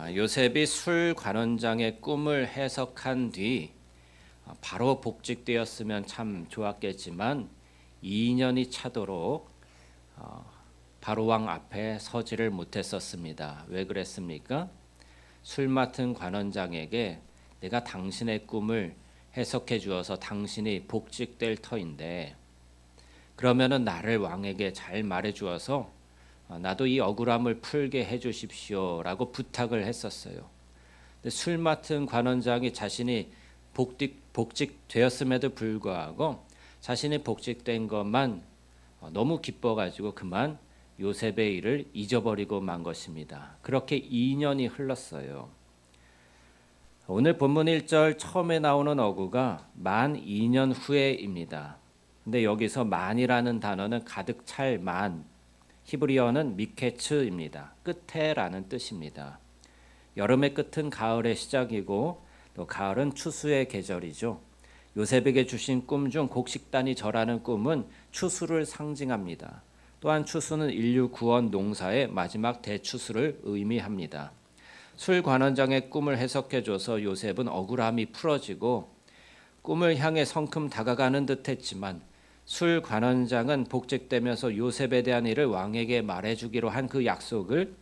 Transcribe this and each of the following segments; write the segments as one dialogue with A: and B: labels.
A: 아, 요셉이 술 관원장의 꿈을 해석한 뒤 아, 바로 복직되었으면 참 좋았겠지만 2년이 차도록 어, 바로 왕 앞에 서지를 못했었습니다. 왜 그랬습니까? 술 맡은 관원장에게 내가 당신의 꿈을 해석해 주어서 당신이 복직될 터인데 그러면은 나를 왕에게 잘 말해 주어서 어, 나도 이 억울함을 풀게 해 주십시오라고 부탁을 했었어요. 술 맡은 관원장이 자신이 복직 복직되었음에도 불구하고 자신이 복직된 것만 어, 너무 기뻐 가지고 그만 요셉의 일을 잊어버리고 만 것입니다. 그렇게 2년이 흘렀어요. 오늘 본문 1절 처음에 나오는 어구가 만 2년 후에입니다. 근데 여기서 만이라는 단어는 가득 찰 만, 히브리어는 미케츠입니다. 끝에라는 뜻입니다. 여름의 끝은 가을의 시작이고 또 가을은 추수의 계절이죠. 요셉에게 주신 꿈 중 곡식단이 절하는 꿈은 추수를 상징합니다. 또한 추수는 인류 구원 농사의 마지막 대추수를 의미합니다. 술 관원장의 꿈을 해석해 줘서 요셉은 억울함이 풀어지고 꿈을 향해 성큼 다가가는 듯했지만 술 관원장은 복직되면서 요셉에 대한 일을 왕에게 말해주기로 한 그 약속을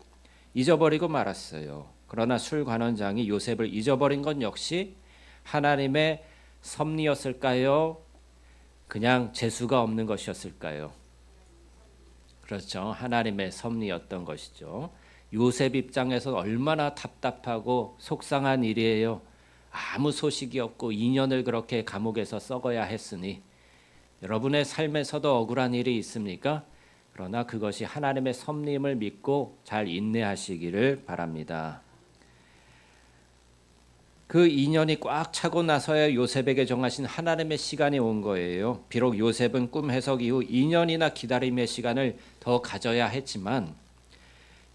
A: 잊어버리고 말았어요. 그러나 술 관원장이 요셉을 잊어버린 건 역시 하나님의 섭리였을까요? 그냥 재수가 없는 것이었을까요? 그렇죠. 하나님의 섭리였던 것이죠. 요셉 입장에서 얼마나 답답하고 속상한 일이에요. 아무 소식이 없고 2년을 그렇게 감옥에서 썩어야 했으니 여러분의 삶에서도 억울한 일이 있습니까? 그러나 그것이 하나님의 섭림을 믿고 잘 인내하시기를 바랍니다. 그 2년이 꽉 차고 나서야 요셉에게 정하신 하나님의 시간이 온 거예요. 비록 요셉은 꿈 해석 이후 2년이나 기다림의 시간을 더 가져야 했지만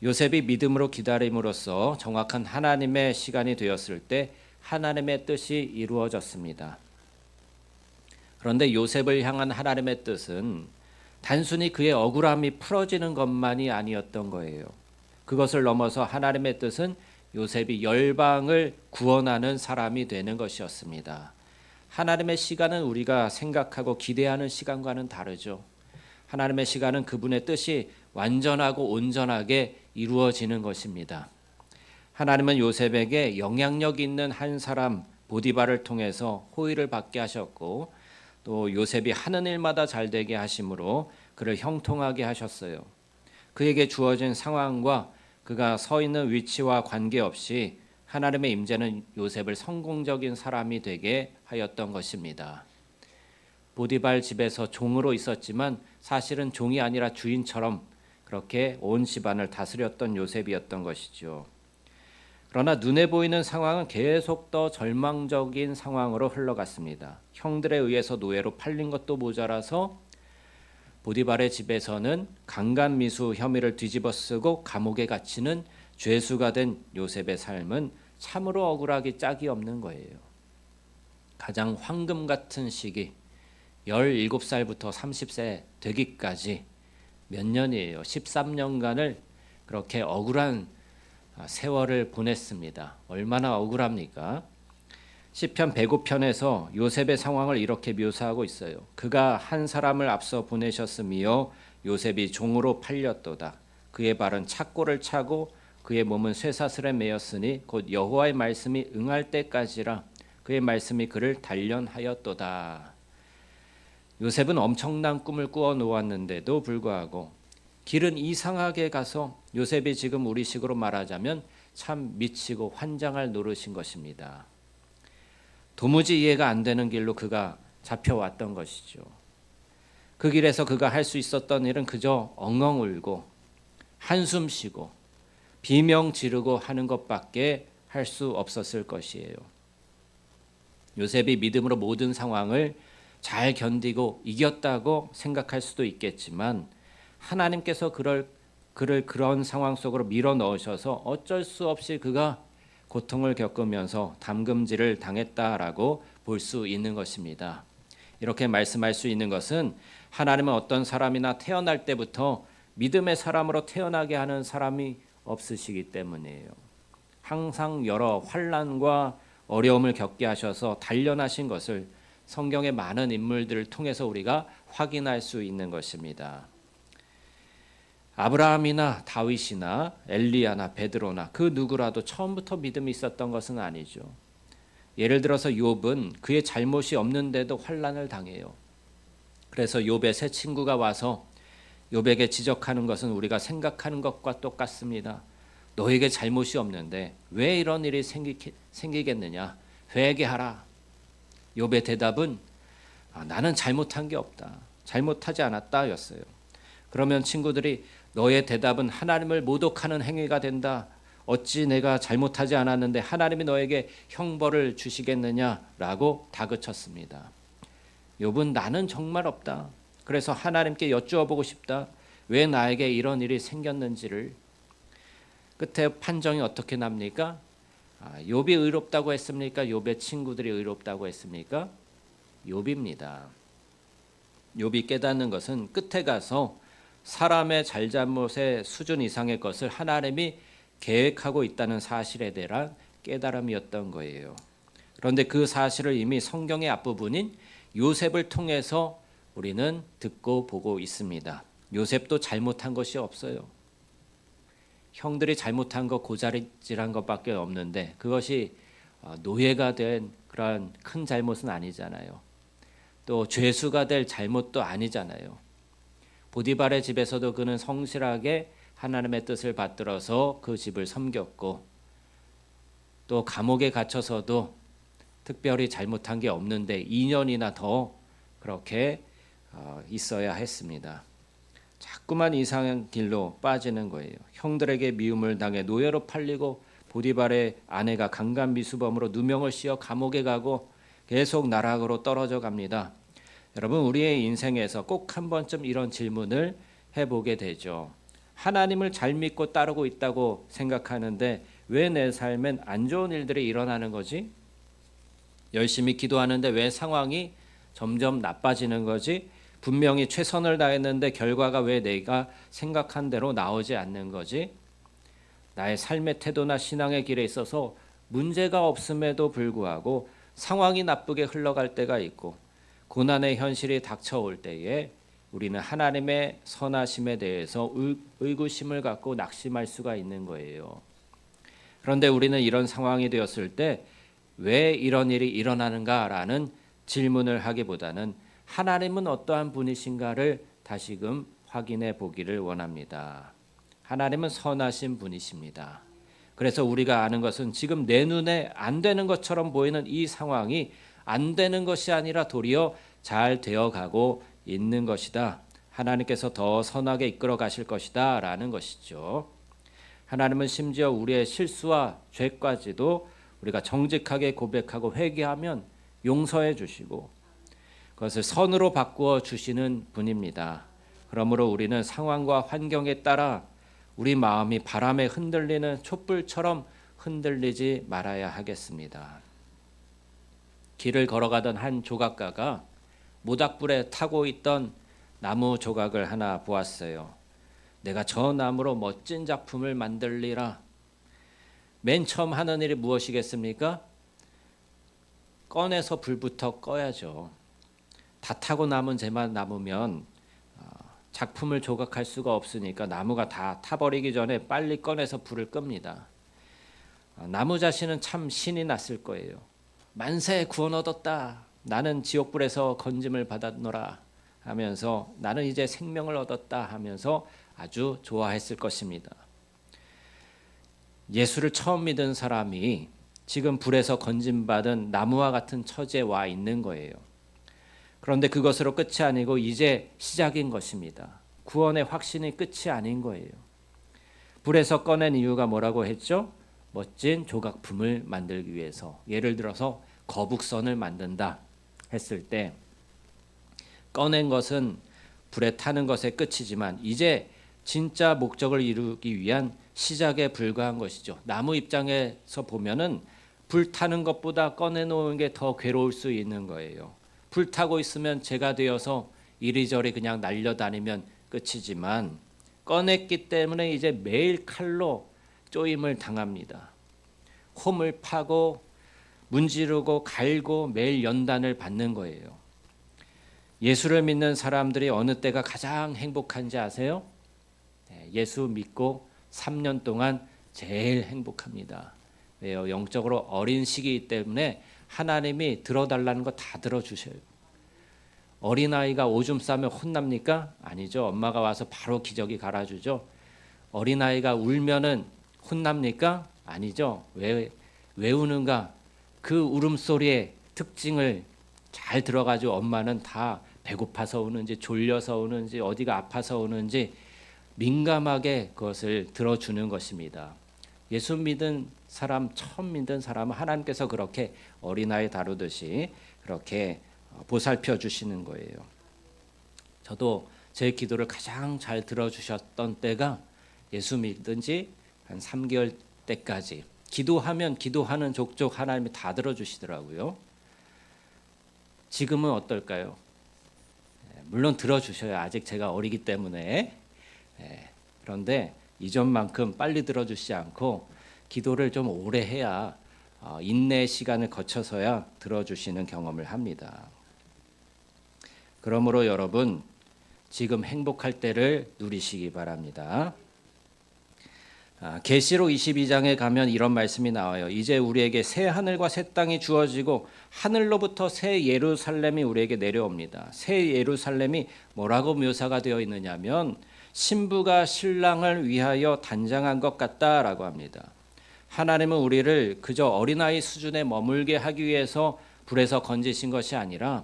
A: 요셉이 믿음으로 기다림으로써 정확한 하나님의 시간이 되었을 때 하나님의 뜻이 이루어졌습니다. 그런데 요셉을 향한 하나님의 뜻은 단순히 그의 억울함이 풀어지는 것만이 아니었던 거예요. 그것을 넘어서 하나님의 뜻은 요셉이 열방을 구원하는 사람이 되는 것이었습니다. 하나님의 시간은 우리가 생각하고 기대하는 시간과는 다르죠. 하나님의 시간은 그분의 뜻이 완전하고 온전하게 이루어지는 것입니다. 하나님은 요셉에게 영향력 있는 한 사람 보디바를 통해서 호의를 받게 하셨고 또 요셉이 하는 일마다 잘 되게 하심으로 그를 형통하게 하셨어요. 그에게 주어진 상황과 그가 서 있는 위치와 관계없이 하나님의 임재는 요셉을 성공적인 사람이 되게 하였던 것입니다. 보디발 집에서 종으로 있었지만 사실은 종이 아니라 주인처럼 그렇게 온 집안을 다스렸던 요셉이었던 것이죠. 그러나 눈에 보이는 상황은 계속 더 절망적인 상황으로 흘러갔습니다. 형들에 의해서 노예로 팔린 것도 모자라서 보디발의 집에서는 강간미수 혐의를 뒤집어쓰고 감옥에 갇히는 죄수가 된 요셉의 삶은 참으로 억울하기 짝이 없는 거예요. 가장 황금 같은 시기 17살부터 30세 되기까지 몇 년이에요. 13년간을 그렇게 억울한 세월을 보냈습니다. 얼마나 억울합니까? 시편 105편에서 요셉의 상황을 이렇게 묘사하고 있어요. 그가 한 사람을 앞서 보내셨으며 요셉이 종으로 팔렸도다. 그의 발은 착고를 차고 그의 몸은 쇠사슬에 매였으니 곧 여호와의 말씀이 응할 때까지라 그의 말씀이 그를 단련하였도다. 요셉은 엄청난 꿈을 꾸어 놓았는데도 불구하고 길은 이상하게 가서 요셉이 지금 우리식으로 말하자면 참 미치고 환장할 노릇인 것입니다. 도무지 이해가 안 되는 길로 그가 잡혀왔던 것이죠. 그 길에서 그가 할 수 있었던 일은 그저 엉엉 울고 한숨 쉬고 비명 지르고 하는 것밖에 할 수 없었을 것이에요. 요셉이 믿음으로 모든 상황을 잘 견디고 이겼다고 생각할 수도 있겠지만 하나님께서 그럴 그를 그런 상황 속으로 밀어 넣으셔서 어쩔 수 없이 그가 고통을 겪으면서 담금질을 당했다라고 볼 수 있는 것입니다. 이렇게 말씀할 수 있는 것은 하나님은 어떤 사람이나 태어날 때부터 믿음의 사람으로 태어나게 하는 사람이 없으시기 때문이에요. 항상 여러 환란과 어려움을 겪게 하셔서 단련하신 것을 성경의 많은 인물들을 통해서 우리가 확인할 수 있는 것입니다. 아브라함이나 다윗이나 엘리야나 베드로나 그 누구라도 처음부터 믿음이 있었던 것은 아니죠. 예를 들어서 욥은 그의 잘못이 없는데도 환란을 당해요. 그래서 욥의 새 친구가 와서 욥에게 지적하는 것은 우리가 생각하는 것과 똑같습니다. 너에게 잘못이 없는데 왜 이런 일이 생기, 생기겠느냐? 회개하라. 욥의 대답은 아, 나는 잘못한 게 없다. 잘못하지 않았다였어요. 그러면 친구들이 너의 대답은 하나님을 모독하는 행위가 된다. 어찌 내가 잘못하지 않았는데 하나님이 너에게 형벌을 주시겠느냐라고 다그쳤습니다. 욥은 나는 정말 없다. 그래서 하나님께 여쭈어 보고 싶다. 왜 나에게 이런 일이 생겼는지를 끝에 판정이 어떻게 납니까? 아, 욥이 의롭다고 했습니까? 욥의 친구들이 의롭다고 했습니까? 욥입니다. 욥이 깨닫는 것은 끝에 가서 사람의 잘잘못의 수준 이상의 것을 하나님이 계획하고 있다는 사실에 대한 깨달음이었던 거예요. 그런데 그 사실을 이미 성경의 앞부분인 요셉을 통해서 우리는 듣고 보고 있습니다. 요셉도 잘못한 것이 없어요. 형들이 잘못한 거 고자질한 것밖에 없는데 그것이 어, 노예가 된 그런 큰 잘못은 아니잖아요. 또 죄수가 될 잘못도 아니잖아요. 보디발의 집에서도 그는 성실하게 하나님의 뜻을 받들어서 그 집을 섬겼고 또 감옥에 갇혀서도 특별히 잘못한 게 없는데 2년이나 더 그렇게 어, 있어야 했습니다. 자꾸만 이상한 길로 빠지는 거예요. 형들에게 미움을 당해 노예로 팔리고 보디발의 아내가 강간 미수범으로 누명을 씌어 감옥에 가고 계속 나락으로 떨어져 갑니다. 여러분 우리의 인생에서 꼭 한 번쯤 이런 질문을 해보게 되죠. 하나님을 잘 믿고 따르고 있다고 생각하는데 왜 내 삶엔 안 좋은 일들이 일어나는 거지? 열심히 기도하는데 왜 상황이 점점 나빠지는 거지? 분명히 최선을 다했는데 결과가 왜 내가 생각한 대로 나오지 않는 거지? 나의 삶의 태도나 신앙의 길에 있어서 문제가 없음에도 불구하고 상황이 나쁘게 흘러갈 때가 있고 고난의 현실이 닥쳐올 때에 우리는 하나님의 선하심에 대해서 의구심을 갖고 낙심할 수가 있는 거예요. 그런데 우리는 이런 상황이 되었을 때 왜 이런 일이 일어나는가라는 질문을 하기보다는 하나님은 어떠한 분이신가를 다시금 확인해 보기를 원합니다. 하나님은 선하신 분이십니다. 그래서 우리가 아는 것은 지금 내 눈에 안 되는 것처럼 보이는 이 상황이 안 되는 것이 아니라 도리어 잘 되어 가고 있는 것이다. 하나님께서 더 선하게 이끌어 가실 것이다. 라는 것이죠. 하나님은 심지어 우리의 실수와 죄까지도 우리가 정직하게 고백하고 회개하면 용서해 주시고 그것을 선으로 바꾸어 주시는 분입니다. 그러므로 우리는 상황과 환경에 따라 우리 마음이 바람에 흔들리는 촛불처럼 흔들리지 말아야 하겠습니다. 길을 걸어가던 한 조각가가 모닥불에 타고 있던 나무 조각을 하나 보았어요. 내가 저 나무로 멋진 작품을 만들리라. 맨 처음 하는 일이 무엇이겠습니까? 꺼내서 불부터 꺼야죠. 다 타고 남은 재만 남으면 어, 작품을 조각할 수가 없으니까 나무가 다 타버리기 전에 빨리 꺼내서 불을 끕니다. 어, 나무 자신은 참 신이 났을 거예요. 만세 구원 얻었다. 나는 지옥불에서 건짐을 받았노라 하면서 나는 이제 생명을 얻었다 하면서 아주 좋아했을 것입니다. 예수를 처음 믿은 사람이 지금 불에서 건짐받은 나무와 같은 처지에 와 있는 거예요. 그런데 그것으로 끝이 아니고 이제 시작인 것입니다. 구원의 확신이 끝이 아닌 거예요. 불에서 꺼낸 이유가 뭐라고 했죠? 멋진 조각품을 만들기 위해서. 예를 들어서 거북선을 만든다. 했을 때 꺼낸 것은 불에 타는 것의 끝이지만 이제 진짜 목적을 이루기 위한 시작에 불과한 것이죠. 나무 입장에서 보면은 불 타는 것보다 꺼내 놓은 게 더 괴로울 수 있는 거예요. 불 타고 있으면 제가 되어서 이리저리 그냥 날려다니면 끝이지만 꺼냈기 때문에 이제 매일 칼로 쪼임을 당합니다. 홈을 파고 문지르고 갈고 매일 연단을 받는 거예요. 예수를 믿는 사람들이 어느 때가 가장 행복한지 아세요? 네, 예수 믿고 3년 동안 제일 행복합니다. 왜요? 영적으로 어린 시기이기 때문에 하나님이 들어달라는 거 다 들어주셔요. 어린아이가 오줌 싸면 혼납니까? 아니죠. 엄마가 와서 바로 기저귀 갈아주죠. 어린아이가 울면은 혼납니까? 아니죠. 왜, 왜 우는가? 그 울음소리의 특징을 잘 들어가지고 엄마는 다 배고파서 우는지 졸려서 우는지 어디가 아파서 우는지 민감하게 그것을 들어주는 것입니다. 예수 믿은 사람 처음 믿은 사람은 하나님께서 그렇게 어린아이 다루듯이 그렇게 보살펴 주시는 거예요. 저도 제 기도를 가장 잘 들어주셨던 때가 예수 믿은 지 한 3개월 때까지 기도하면 기도하는 족족 하나님이 다 들어주시더라고요. 지금은 어떨까요? 예, 물론 들어주셔요. 아직 제가 어리기 때문에. 예, 그런데 이전만큼 빨리 들어주시지 않고 기도를 좀 오래 해야 어, 인내 시간을 거쳐서야 들어주시는 경험을 합니다. 그러므로 여러분 지금 행복할 때를 누리시기 바랍니다. 아, 계시록 22장에 가면 이런 말씀이 나와요. 이제 우리에게 새 하늘과 새 땅이 주어지고 하늘로부터 새 예루살렘이 우리에게 내려옵니다. 새 예루살렘이 뭐라고 묘사가 되어 있느냐면 신부가 신랑을 위하여 단장한 것 같다라고 합니다. 하나님은 우리를 그저 어린아이 수준에 머물게 하기 위해서 불에서 건지신 것이 아니라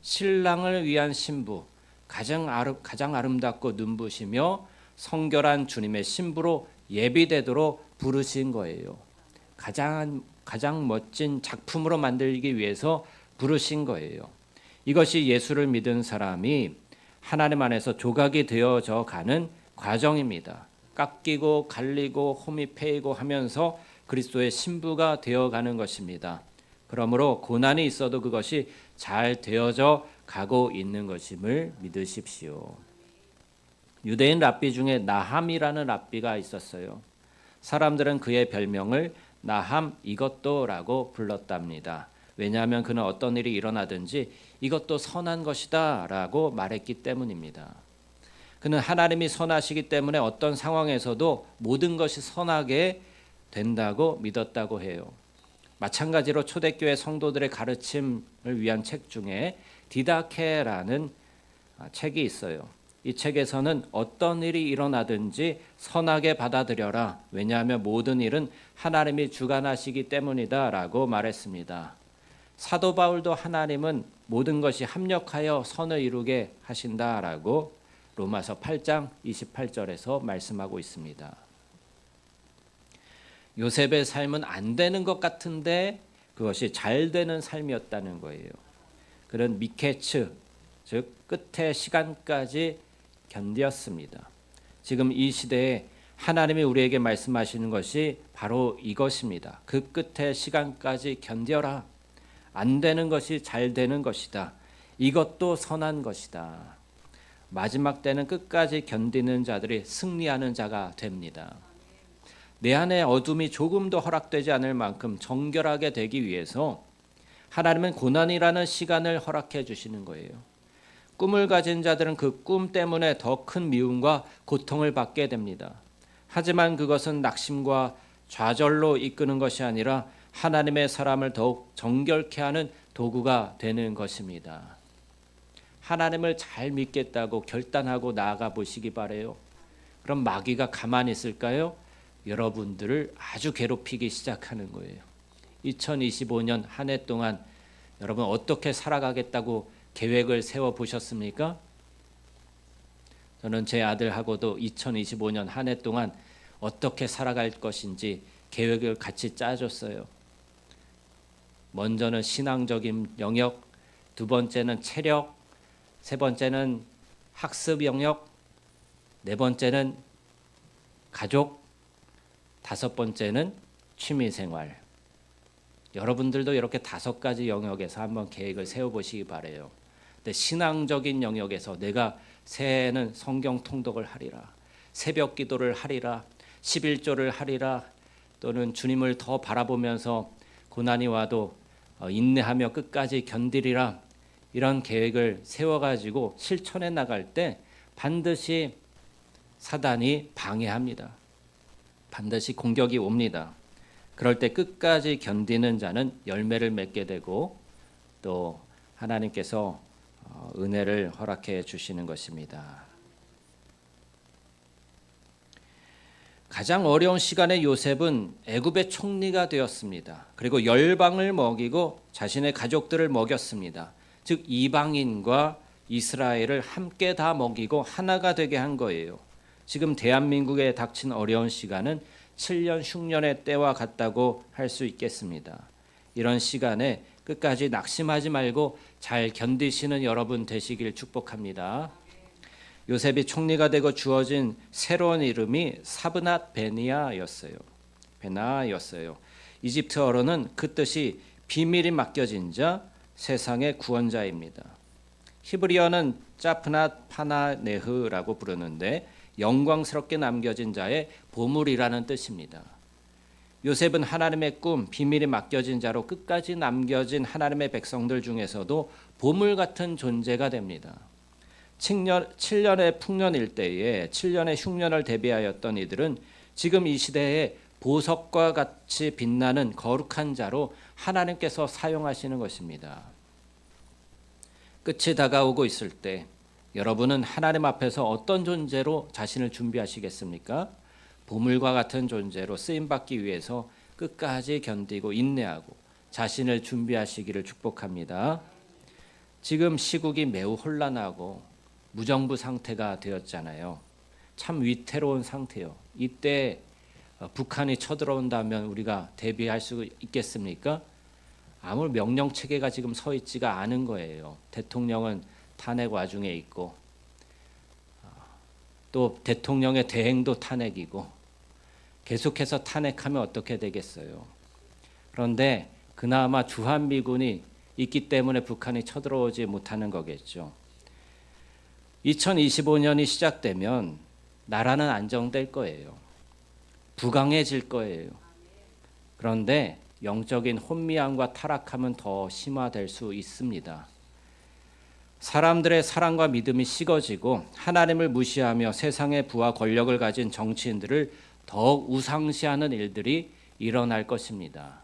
A: 신랑을 위한 신부, 가장, 아름, 가장 아름답고 눈부시며 성결한 주님의 신부로 예비되도록 부르신 거예요. 가장 가장 멋진 작품으로 만들기 위해서 부르신 거예요. 이것이 예수를 믿은 사람이 하나님 안에서 조각이 되어져 가는 과정입니다. 깎이고 갈리고 홈이 패이고 하면서 그리스도의 신부가 되어 가는 것입니다. 그러므로 고난이 있어도 그것이 잘 되어져 가고 있는 것임을 믿으십시오. 유대인 랍비 중에 나함이라는 랍비가 있었어요. 사람들은 그의 별명을 나함 이것도라고 불렀답니다. 왜냐하면 그는 어떤 일이 일어나든지 이것도 선한 것이다라고 말했기 때문입니다. 그는 하나님이 선하시기 때문에 어떤 상황에서도 모든 것이 선하게 된다고 믿었다고 해요. 마찬가지로 초대교회 성도들의 가르침을 위한 책 중에 디다케라는 책이 있어요. 이 책에서는 어떤 일이 일어나든지 선하게 받아들여라. 왜냐하면 모든 일은 하나님이 주관하시기 때문이다 라고 말했습니다. 사도 바울도 하나님은 모든 것이 합력하여 선을 이루게 하신다 라고 로마서 8장 28절에서 말씀하고 있습니다. 요셉의 삶은 안 되는 것 같은데 그것이 잘 되는 삶이었다는 거예요. 그런 미케츠 즉 끝의 시간까지 견디었습니다. 지금 이 시대에 하나님이 우리에게 말씀하시는 것이 바로 이것입니다. 그 끝의 시간까지 견뎌라. 안 되는 것이 잘 되는 것이다. 이것도 선한 것이다. 마지막 때는 끝까지 견디는 자들이 승리하는 자가 됩니다. 내 안에 어둠이 조금도 허락되지 않을 만큼 정결하게 되기 위해서 하나님은 고난이라는 시간을 허락해 주시는 거예요. 꿈을 가진 자들은 그 꿈 때문에 더 큰 미움과 고통을 받게 됩니다. 하지만 그것은 낙심과 좌절로 이끄는 것이 아니라 하나님의 사람을 더욱 정결케 하는 도구가 되는 것입니다. 하나님을 잘 믿겠다고 결단하고 나아가 보시기 바래요. 그럼 마귀가 가만히 있을까요? 여러분들을 아주 괴롭히기 시작하는 거예요. 2025년 한 해 동안 여러분 어떻게 살아가겠다고 계획을 세워 보셨습니까? 저는 제 아들하고도 2025년 한 해 동안 어떻게 살아갈 것인지 계획을 같이 짜줬어요. 먼저는 신앙적인 영역, 두 번째는 체력, 세 번째는 학습 영역, 네 번째는 가족, 다섯 번째는 취미 생활. 여러분들도 이렇게 다섯 가지 영역에서 한번 계획을 세워 보시기 바래요. 신앙적인 영역에서 내가 새해에는 성경 통독을 하리라. 새벽 기도를 하리라. 11조를 하리라. 또 또는 주님을 더 바라보면서 고난이 와도 어, 인내하며 끝까지 견디리라 이런 계획을 세워가지고 실천해 나갈 때 반드시 사단이 방해합니다. 반드시 공격이 옵니다. 그럴 때 끝까지 견디는 자는 열매를 맺게 되고 또 하나님께서 어, 은혜를 허락해 주시는 것입니다. 가장 어려운 시간에 요셉은 애굽의 총리가 되었습니다. 그리고 열방을 먹이고 자신의 가족들을 먹였습니다. 즉 이방인과 이스라엘을 함께 다 먹이고 하나가 되게 한 거예요. 지금 대한민국에 닥친 어려운 시간은 7년 흉년의 때와 같다고 할 수 있겠습니다. 이런 시간에 끝까지 낙심하지 말고 잘 견디시는 여러분 되시길 축복합니다. 요셉이 총리가 되고 주어진 새로운 이름이 사브낫 베니아였어요. 베나였어요. 이집트어로는 그 뜻이 비밀이 맡겨진 자, 세상의 구원자입니다. 히브리어는 짜프낫 파나네흐라고 부르는데 영광스럽게 남겨진 자의 보물이라는 뜻입니다. 요셉은 하나님의 꿈, 비밀이 맡겨진 자로 끝까지 남겨진 하나님의 백성들 중에서도 보물 같은 존재가 됩니다. 7년, 7년의 풍년일 때에 7년의 흉년을 대비하였던 이들은 지금 이 시대에 보석과 같이 빛나는 거룩한 자로 하나님께서 사용하시는 것입니다. 끝이 다가오고 있을 때 여러분은 하나님 앞에서 어떤 존재로 자신을 준비하시겠습니까? 보물과 같은 존재로 쓰임 받기 위해서 끝까지 견디고 인내하고 자신을 준비하시기를 축복합니다. 지금 시국이 매우 혼란하고 무정부 상태가 되었잖아요. 참 위태로운 상태요. 이때 어, 북한이 쳐들어온다면 우리가 대비할 수 있겠습니까? 아무 명령 체계가 지금 서 있지가 않은 거예요. 대통령은 탄핵 와중에 있고 어, 또 대통령의 대행도 탄핵이고 계속해서 탄핵하면 어떻게 되겠어요? 그런데 그나마 주한미군이 있기 때문에 북한이 쳐들어오지 못하는 거겠죠. 2025년이 시작되면 나라는 안정될 거예요. 부강해질 거예요. 그런데 영적인 혼미함과 타락함은 더 심화될 수 있습니다. 사람들의 사랑과 믿음이 식어지고 하나님을 무시하며 세상의 부와 권력을 가진 정치인들을 더욱 우상시하는 일들이 일어날 것입니다.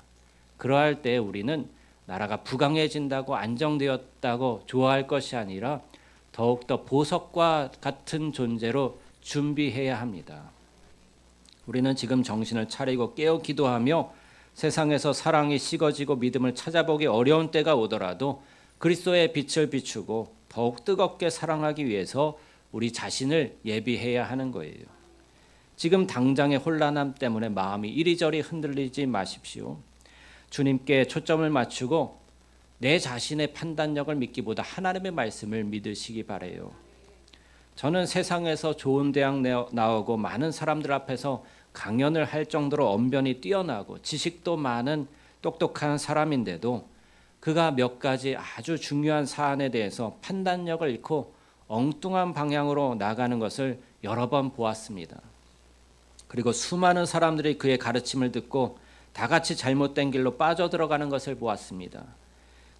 A: 그러할 때 우리는 나라가 부강해진다고 안정되었다고 좋아할 것이 아니라 더욱더 보석과 같은 존재로 준비해야 합니다. 우리는 지금 정신을 차리고 깨어 기도하며 세상에서 사랑이 식어지고 믿음을 찾아보기 어려운 때가 오더라도 그리스도의 빛을 비추고 더욱 뜨겁게 사랑하기 위해서 우리 자신을 예비해야 하는 거예요. 지금 당장의 혼란함 때문에 마음이 이리저리 흔들리지 마십시오. 주님께 초점을 맞추고 내 자신의 판단력을 믿기보다 하나님의 말씀을 믿으시기 바래요. 저는 세상에서 좋은 대학 나오고 많은 사람들 앞에서 강연을 할 정도로 언변이 뛰어나고 지식도 많은 똑똑한 사람인데도 그가 몇 가지 아주 중요한 사안에 대해서 판단력을 잃고 엉뚱한 방향으로 나가는 것을 여러 번 보았습니다. 그리고 수많은 사람들이 그의 가르침을 듣고 다 같이 잘못된 길로 빠져들어가는 것을 보았습니다.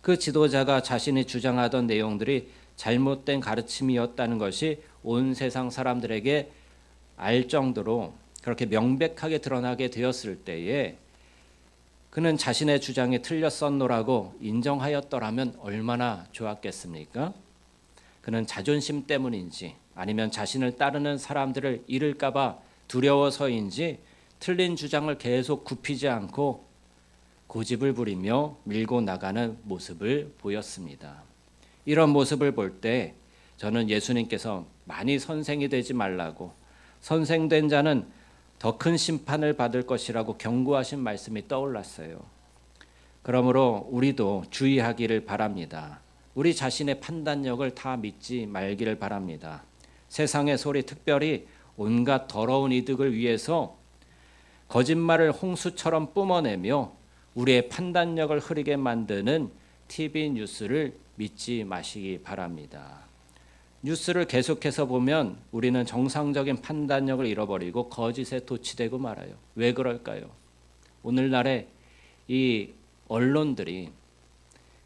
A: 그 지도자가 자신이 주장하던 내용들이 잘못된 가르침이었다는 것이 온 세상 사람들에게 알 정도로 그렇게 명백하게 드러나게 되었을 때에 그는 자신의 주장이 틀렸었노라고 인정하였더라면 얼마나 좋았겠습니까? 그는 자존심 때문인지 아니면 자신을 따르는 사람들을 잃을까봐 두려워서인지 틀린 주장을 계속 굽히지 않고 고집을 부리며 밀고 나가는 모습을 보였습니다. 이런 모습을 볼 때 저는 예수님께서 많이 선생이 되지 말라고 선생된 자는 더 큰 심판을 받을 것이라고 경고하신 말씀이 떠올랐어요. 그러므로 우리도 주의하기를 바랍니다. 우리 자신의 판단력을 다 믿지 말기를 바랍니다. 세상의 소리 특별히 온갖 더러운 이득을 위해서 거짓말을 홍수처럼 뿜어내며 우리의 판단력을 흐리게 만드는 TV 뉴스를 믿지 마시기 바랍니다. 뉴스를 계속해서 보면 우리는 정상적인 판단력을 잃어버리고 거짓에 도취되고 말아요. 왜 그럴까요? 오늘날의 이 언론들이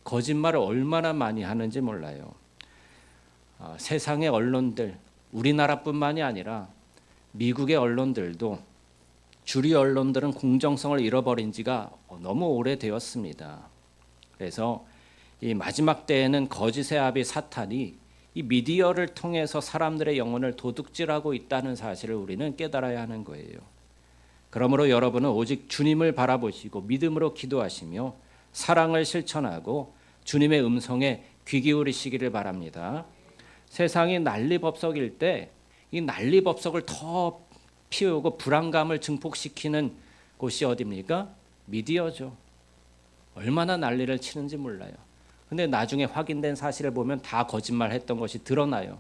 A: 거짓말을 얼마나 많이 하는지 몰라요. 아, 세상의 언론들, 우리나라뿐만이 아니라 미국의 언론들도 주류 언론들은 공정성을 잃어버린 지가 너무 오래되었습니다. 그래서 이 마지막 때에는 거짓의 아비 사탄이 이 미디어를 통해서 사람들의 영혼을 도둑질하고 있다는 사실을 우리는 깨달아야 하는 거예요. 그러므로 여러분은 오직 주님을 바라보시고 믿음으로 기도하시며 사랑을 실천하고 주님의 음성에 귀 기울이시기를 바랍니다. 세상이 난리법석일 때 이 난리 법석을 더 피우고 불안감을 증폭시키는 곳이 어디입니까? 미디어죠. 얼마나 난리를 치는지 몰라요. 근데 나중에 확인된 사실을 보면 다 거짓말 했던 것이 드러나요.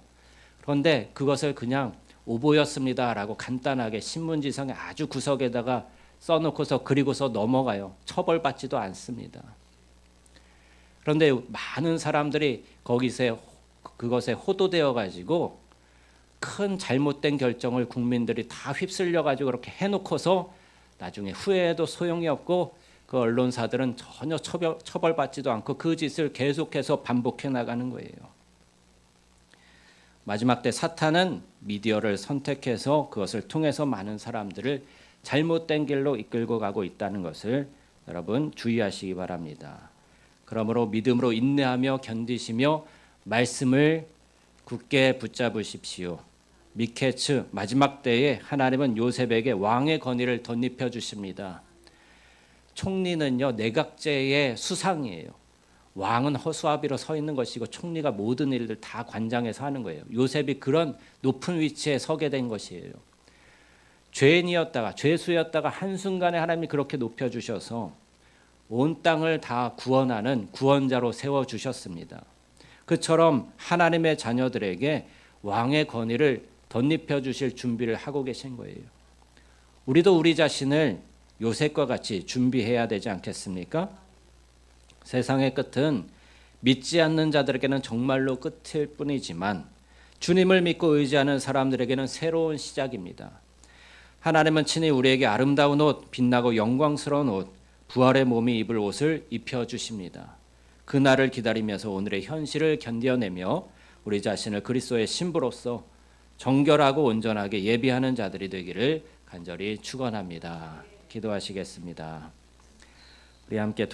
A: 그런데 그것을 그냥 오보였습니다라고 간단하게 신문지성의 아주 구석에다가 써놓고서 그리고서 넘어가요. 처벌받지도 않습니다. 그런데 많은 사람들이 거기서 그것에 호도되어 가지고 큰 잘못된 결정을 국민들이 다 휩쓸려 가지고 그렇게 해놓고서 나중에 후회해도 소용이 없고 그 언론사들은 전혀 처벌, 처벌받지도 않고 그 짓을 계속해서 반복해 나가는 거예요. 마지막 때 사탄은 미디어를 선택해서 그것을 통해서 많은 사람들을 잘못된 길로 이끌고 가고 있다는 것을 여러분 주의하시기 바랍니다. 그러므로 믿음으로 인내하며 견디시며 말씀을 굳게 붙잡으십시오. 미케츠 마지막 때에 하나님은 요셉에게 왕의 권위를 덧입혀 주십니다. 총리는요 내각제의 수상이에요. 왕은 허수아비로 서 있는 것이고 총리가 모든 일들 다 관장해서 하는 거예요. 요셉이 그런 높은 위치에 서게 된 것이에요. 죄인이었다가 죄수였다가 한순간에 하나님이 그렇게 높여 주셔서 온 땅을 다 구원하는 구원자로 세워 주셨습니다. 그처럼 하나님의 자녀들에게 왕의 권위를 덧입혀 주실 준비를 하고 계신 거예요. 우리도 우리 자신을 요셉과 같이 준비해야 되지 않겠습니까? 세상의 끝은 믿지 않는 자들에게는 정말로 끝일 뿐이지만 주님을 믿고 의지하는 사람들에게는 새로운 시작입니다. 하나님은 친히 우리에게 아름다운 옷, 빛나고 영광스러운 옷, 부활의 몸이 입을 옷을 입혀 주십니다. 그날을 기다리면서 오늘의 현실을 견뎌내며 우리 자신을 그리스도의 신부로서 정결하고 온전하게 예비하는 자들이 되기를 간절히 축원합니다. 기도하시겠습니다. 우리 함께